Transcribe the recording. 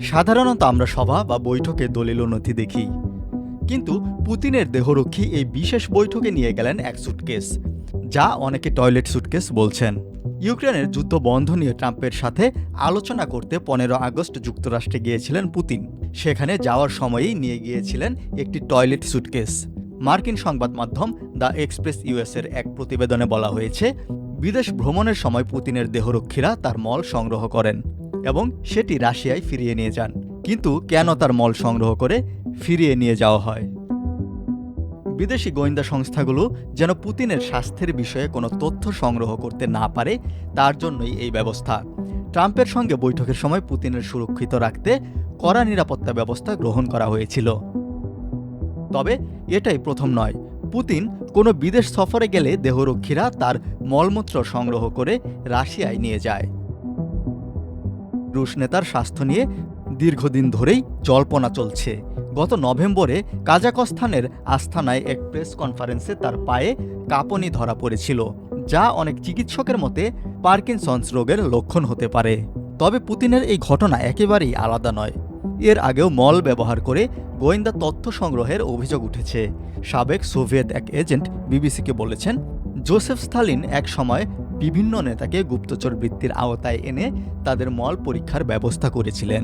সাধারণত আমরা সভা বা বৈঠকে দলিল নথি দেখি। কিন্তু পুতিনের দেহরক্ষী এই বিশেষ বৈঠকে নিয়ে গেলেন এক সুটকেস যা অনেকে টয়লেট সুটকেস বলছেন। ইউক্রেনের যুদ্ধ বন্ধ নিয়ে ট্রাম্পের সাথে আলোচনা করতে পনেরো আগস্ট যুক্তরাষ্ট্রে গিয়েছিলেন পুতিন। সেখানে যাওয়ার সময়েই নিয়ে গিয়েছিলেন একটি টয়লেট সুটকেস মার্কিন সংবাদ মাধ্যম দ্য এক্সপ্রেস ইউএসের এক প্রতিবেদনে বলা হয়েছে, বিদেশ ভ্রমণের সময় পুতিনের দেহরক্ষীরা তার মল সংগ্রহ করেন। এবং সেটি রাশিয়ায় ফিরিয়ে নিয়ে যান। কিন্তু কেন তার মল সংগ্রহ করে ফিরিয়ে নিয়ে যাওয়া হয়? বিদেশি গোয়েন্দা সংস্থাগুলো যেন পুতিনের স্বাস্থ্যের বিষয়ে কোনো তথ্য সংগ্রহ করতে না পারে, তার জন্যই এই ব্যবস্থা। ট্রাম্পের সঙ্গে বৈঠকের সময় পুতিনের সুরক্ষিত রাখতে কড়া নিরাপত্তা ব্যবস্থা গ্রহণ করা হয়েছিল। তবে এটাই প্রথম নয়, পুতিন কোনো বিদেশ সফরে গেলে দেহরক্ষীরা তার মলমূত্র সংগ্রহ করে রাশিয়ায় নিয়ে যায়। রুশ নেতার স্বাস্থ্য নিয়ে দীর্ঘদিন ধরেই জল্পনা চলছে। গত নভেম্বরে কাজাকস্তানের আস্থানায় এক প্রেস কনফারেন্সে তার পায়ে কাঁপনি ধরা পড়েছিল, যা অনেক চিকিৎসকের মতে পার্কিনসন্স রোগের লক্ষণ হতে পারে। তবে পুতিনের এই ঘটনা একেবারেই আলাদা নয়। এর আগেও মল ব্যবহার করে গোয়েন্দা তথ্য সংগ্রহের অভিযোগ উঠেছে। সাবেক সোভিয়েত এক এজেন্ট বিবিসিকে বলেছেন, জোসেফ স্থালিন এক সময় বিভিন্ন নেতাকে গুপ্তচর বৃত্তির আওতায় এনে তাদের মল পরীক্ষার ব্যবস্থা করেছিলেন।